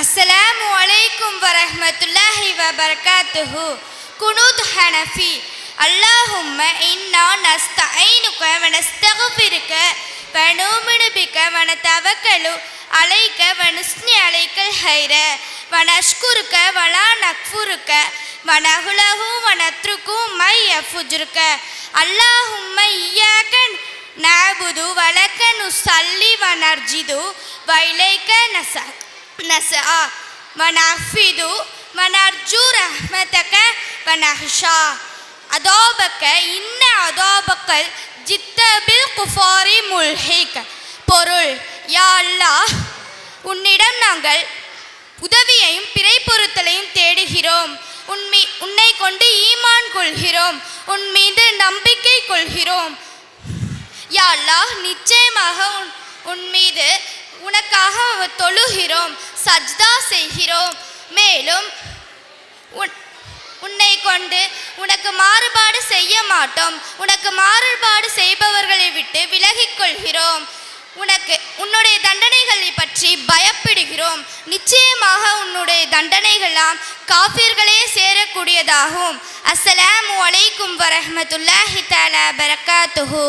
السلام عليكم ورحمة الله وبركاته كنوت حنفي اللهم إنا نستعينك ونستغفرك ونؤمن بك ونتوكل عليك ونثني عليك الخير ونشكرك ولا نكفرك ونغله ونترك ما يفجرك اللهم إياك نعبد ولك نصلي ونرجد وإليك نسأل نسعى ونعفد ونرجو رحمتك ونخشى عذابك إن عذابك جئت بالكفار ملحق பொருள் யா அல்லாஹ் உன்னிடம் நாங்கள் உதவியையும் பிறை பொருத்தலையும் தேடுகிறோம் உன்மீ உன்னை கொண்டு ஈமான் கொள்கிறோம் உன் மீது நம்பிக்கை கொள்கிறோம் யா அல்லாஹ் நிச்சயமாக உன் உன் மீது உனக்காக தொழுகிறோம் சஜ்தா செய்கிறோம். மேலும் உன் உன்னை கொண்டு உனக்கு மாறுபாடு செய்ய மாட்டோம். உனக்கு மாறுபாடு செய்பவர்களை விட்டு விலகிக் கொள்கிறோம். உனக்கு உன்னுடைய தண்டனைகளை பற்றி பயப்படுகிறோம். நிச்சயமாக உன்னுடைய தண்டனைகளாம் காஃபிர்களே சேரக்கூடியதாகும். அஸ்ஸலாமு அலைக்கும் வரஹ்மத்துல்லாஹி தாலா பரக்காத்துஹு